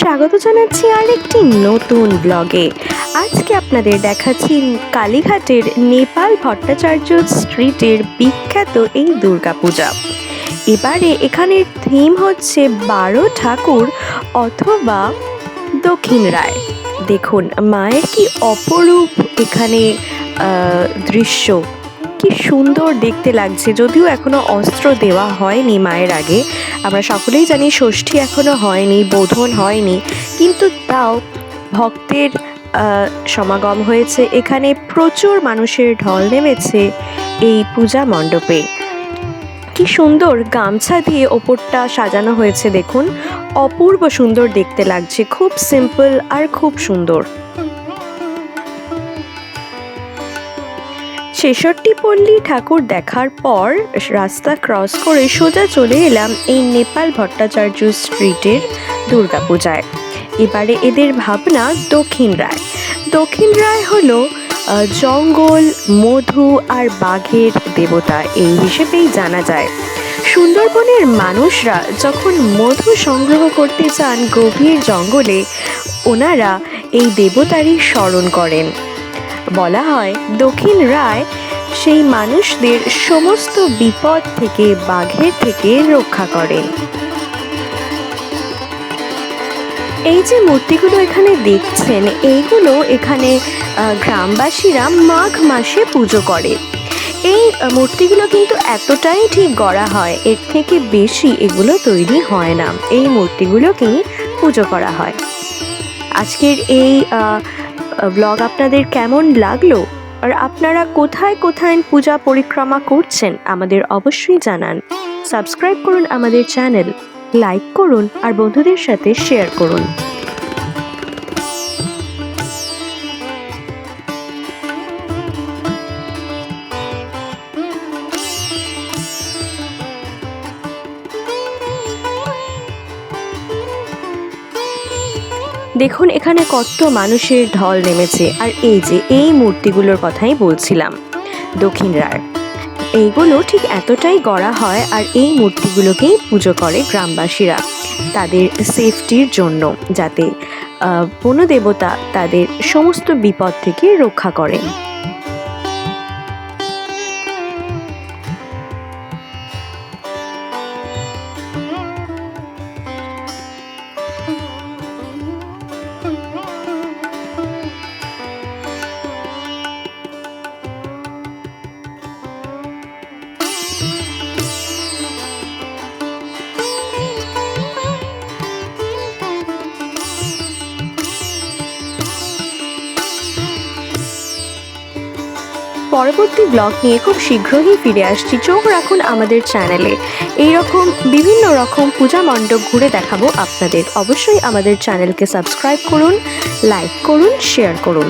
স্বাগত জানাচ্ছি আরেকটি নতুন ব্লগে। আজকে আপনাদের দেখাচ্ছি কালীঘাটের নেপাল ভট্টাচার্য স্ট্রিটের বিখ্যাত এই দুর্গাপূজা। এবারে এখানের থিম হচ্ছে বারো ঠাকুর অথবা দক্ষিণ রায়। দেখুন, মায়ের কি অপরূপ এখানে দৃশ্য। কি সুন্দর দেখতে লাগছে। যদিও এখনও অস্ত্র দেওয়া হয়নি মায়ের আগে। আমরা সকলেই জানি ষষ্ঠী এখনও হয়নি, বোধন হয়নি। কিন্তু তাও ভক্তের সমাগম হয়েছে। এখানে প্রচুর মানুষের ঢল নেমেছে এই পূজা মণ্ডপে। কি সুন্দর গামছা দিয়ে ওপরটা সাজানো হয়েছে দেখুন। অপূর্ব সুন্দর দেখতে লাগছে। খুব সিম্পল আর খুব সুন্দর। ছেষট্টি পল্লী ঠাকুর দেখার পর রাস্তা ক্রস করে সোজা চলে এলাম এই নেপাল ভট্টাচার্য স্ট্রিটের দুর্গাপূজায়। এবারে এদের ভাবনা দক্ষিণ রায়। দক্ষিণ রায় হলো জঙ্গল, মধু আর বাঘের দেবতা, এই হিসেবেই জানা যায়। সুন্দরবনের মানুষরা যখন মধু সংগ্রহ করতে চান গভীর জঙ্গলে, ওনারা এই দেবতারই স্মরণ করেন। বলা হয়, দক্ষিণ রায় সেই মানুষদের সমস্ত বিপদ থেকে, বাঘের থেকে রক্ষা করেন। এই যে মূর্তিগুলো এখানে দেখছেন, এইগুলো এখানে গ্রামবাসীরা মাঘ মাসে পুজো করে। এই মূর্তিগুলো কিন্তু এতটাই ঠিক গড়া হয়, এর থেকে বেশি এগুলো তৈরি হয় না। এই মূর্তিগুলোকেই পুজো করা হয়। আজকের এই ব্লগ আপনাদের কেমন লাগল? আর আপনারা কোথায় কোথায় পূজা পরিক্রমা করছেন আমাদের অবশ্যই জানান। সাবস্ক্রাইব করুন আমাদের চ্যানেল, লাইক করুন আর বন্ধুদের সাথে শেয়ার করুন। দেখুন, এখানে কত মানুষের ঢল নেমেছে। আর এই যে, এই মূর্তিগুলোর কথাই বলছিলাম। দক্ষিণ রায়, এইগুলো ঠিক এতটাই গড়া হয় আর এই মূর্তিগুলোকেই পুজো করে গ্রামবাসীরা তাদের সেফটির জন্য, যাতে বন দেবতা তাদের সমস্ত বিপদ থেকে রক্ষা করেন। পরবর্তী ব্লগ নিয়ে খুব শীঘ্রই ফিরে আসছি। চোখ রাখুন আমাদের চ্যানেলে এই রকম বিভিন্ন রকম পূজা মণ্ডপ ঘুরে দেখাবো আপনাদের। অবশ্যই আমাদের চ্যানেলকে সাবস্ক্রাইব করুন লাইক করুন শেয়ার করুন।